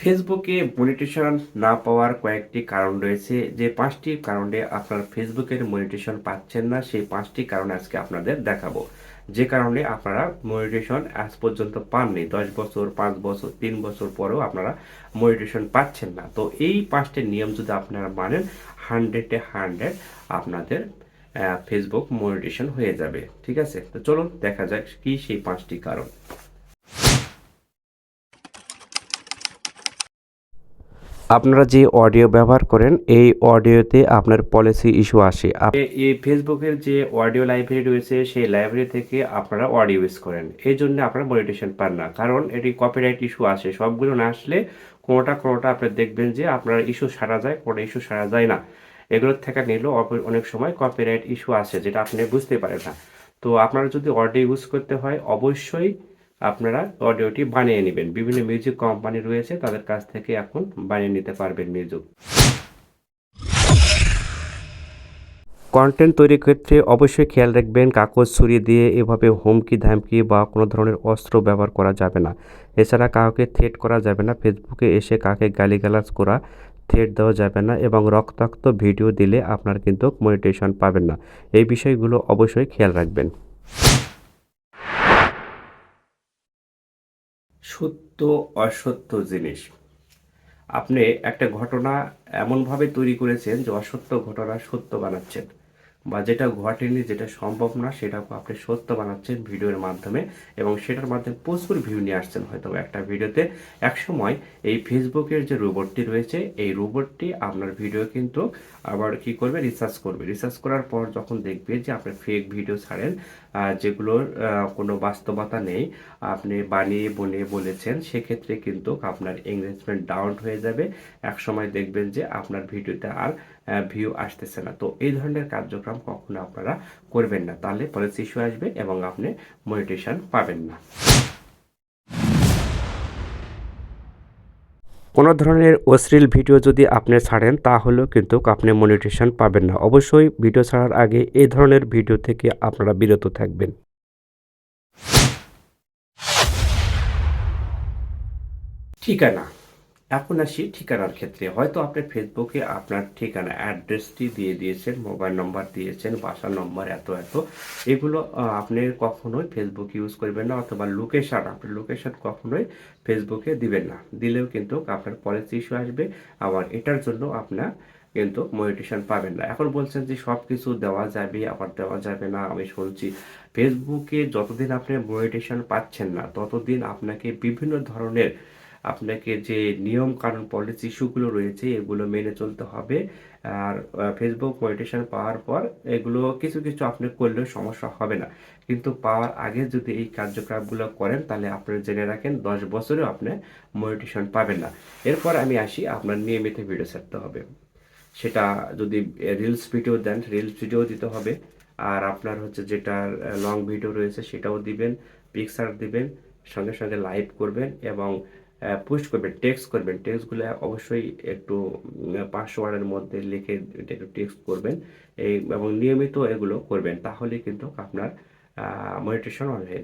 ফেসবুকে মনিটেশন না পাওয়ার কয়েকটি কারণ রয়েছে। যে পাঁচটি কারণে আপনার ফেসবুকের মনিটেশন পাচ্ছেন না, সেই পাঁচটি কারণ আজকে আপনাদের দেখাবো। যে কারণে আপনারা মনিটেশন আজ পর্যন্ত পাননি, দশ বছর, পাঁচ বছর, তিন বছর পরেও আপনারা মনিটেশন পাচ্ছেন না। তো এই পাঁচটি নিয়ম যদি আপনারা মানেন, হান্ড্রেডে হান্ড্রেড আপনাদের ফেসবুক মনিটেশন হয়ে যাবে। ঠিক আছে? তো চলুন দেখা যাক কি সেই পাঁচটি কারণ। আপনারা যে অডিও ব্যবহার করেন, এই অডিওতে আপনার পলিসি ইস্যু আসে। এই ফেসবুকের যে অডিও লাইব্রেরি রয়েছে, সেই লাইব্রেরি থেকে আপনারা অডিও ইউজ করেন। এই জন্য আপনারা মনিটেশন পান না। কারণ এটি কপিরাইট ইস্যু আসে। সবগুলো না আসলে কোনোটা কোনোটা আপনি দেখবেন যে আপনার ইস্যু সারা যায় কোনো ইস্যু সারা যায় না। এগুলোর থেকে নিলেও অনেক সময় কপিরাইট ইস্যু আসে, যেটা আপনি বুঝতে পারেন না। তো আপনারা যদি অডিও ইউজ করতে হয়, অবশ্যই আপনারা অডিওটি বানিয়ে নেবেন। বিভিন্ন মিউজিক কোম্পানি রয়েছে, তাদের কাছ থেকে এখন বানিয়ে নিতে পারবেন মিউজিক। কন্টেন্ট তৈরির ক্ষেত্রে অবশ্যই খেয়াল রাখবেন, কাগজ ছুরি দিয়ে এভাবে হুমকি, ধামকি বা কোনো ধরনের অস্ত্র ব্যবহার করা যাবে না। এছাড়া কাউকে থ্রেট করা যাবে না, ফেসবুকে এসে কাকে গালিগালাজ করা, থ্রেট দেওয়া যাবে না এবং রক্তাক্ত ভিডিও দিলে আপনার কিন্তু মনিটেশন পাবেন না। এই বিষয়গুলো অবশ্যই খেয়াল রাখবেন। সত্য অসত্য জিনিস। আপনি একটা ঘটনা এমনভাবে তৈরি করেছেন যে অসত্য ঘটনা সত্য বানাচ্ছেন। বা যেটা ঘটেনি, যেটা সম্ভব না সেটাকে আপনি সত্য বানাচ্ছেন ভিডিওর মাধ্যমে এবং সেটার মাধ্যমে প্রচুর ভিউ নিয়ে আসছেন হয়তো একটা ভিডিওতে। একসময় এই ফেসবুকের যে রোবটটি রয়েছে, এই রোবটটি আপনার ভিডিও কিন্তু আবার কি করবে? রিসার্চ করবে। রিসার্চ করার পর যখন দেখবে যে আপনি ফেক ভিডিও ছাড়েন যেগুলোর কোনো বাস্তবতা নেই, আপনি বানিয়ে বনিয়ে বলেছেন, সেক্ষেত্রে কিন্তু আপনার এঙ্গেজমেন্ট ডাউন হয়ে যাবে। এক সময় দেখবেন যে আপনার ভিডিওতে আর ভিউ আসতেছে না। তো এই ধরনের কার্যক্রম কখনো আপনারা করবেন না। তাহলে পলিসি ইস্যু আসবে এবং আপনি মনিটেশন পাবেন না। কোনো ধরনের অশ্লীল ভিডিও যদি আপনি ছাড়েন, তাহলেও কিন্তু আপনি মনিটেশন পাবেন না। অবশ্যই ভিডিও ছাড়ার আগে এই ধরনের ভিডিও থেকে আপনারা বিরত থাকবেন। ঠিকানা? এখন আসি ঠিকানার ক্ষেত্রে। হয়তো আপনি ফেসবুকে আপনার ঠিকানা অ্যাড্রেসটি দিয়ে দিয়েছেন মোবাইল নম্বর দিয়েছেন, বাসার নম্বর এত এত। এগুলো আপনি কখনোই ফেসবুক ইউজ করবেন না অথবা লোকেশান আপনি লোকেশন কখনোই ফেসবুকে দিবেন না। দিলেও কিন্তু আপনার পলিসি ইস্যু আসবে, আবার এটার জন্য আপনার কিন্তু মনিটেশন পাবেন না। এখন বলছেন যে সব কিছু দেওয়া যাবে, আবার দেওয়া যাবে না, আমি শুনছি। ফেসবুকে যতদিন আপনি মনিটেশন পাচ্ছেন না, ততদিন আপনাকে বিভিন্ন ধরনের আপনাকে যে নিয়ম কানুন পলিসি ইস্যুগুলো রয়েছে, এগুলো মেনে চলতে হবে। আর ফেসবুক মনিটেশন পাওয়ার পর এগুলো কিছু কিছু আপনি করলেও সমস্যা হবে না। কিন্তু পাওয়ার আগে যদি এই কার্যক্রমগুলো করেন, তাহলে আপনি জেনে রাখেন দশ বছরেও আপনি মনিটেশন পাবেন না। এরপর আমি আসি আপনার নিয়মিত ভিডিও ছাড়তে হবে। সেটা যদি রিলস ভিডিও দেন রিলস ভিডিও দিতে হবে। আর আপনার হচ্ছে যেটা লং ভিডিও রয়েছে সেটাও দিবেন পিকচার দিবেন, সঙ্গে সঙ্গে লাইভ করবেন এবং পোস্ট করবেন টেক্সট করবেন। টেক্সটগুলো অবশ্যই একটু পাঁচশো ওয়ার্ডের মধ্যে লিখে একটু টেক্সট করবেন। এই, এবং নিয়মিত এগুলো করবেন তাহলে কিন্তু আপনার মনিটেশন অন হয়ে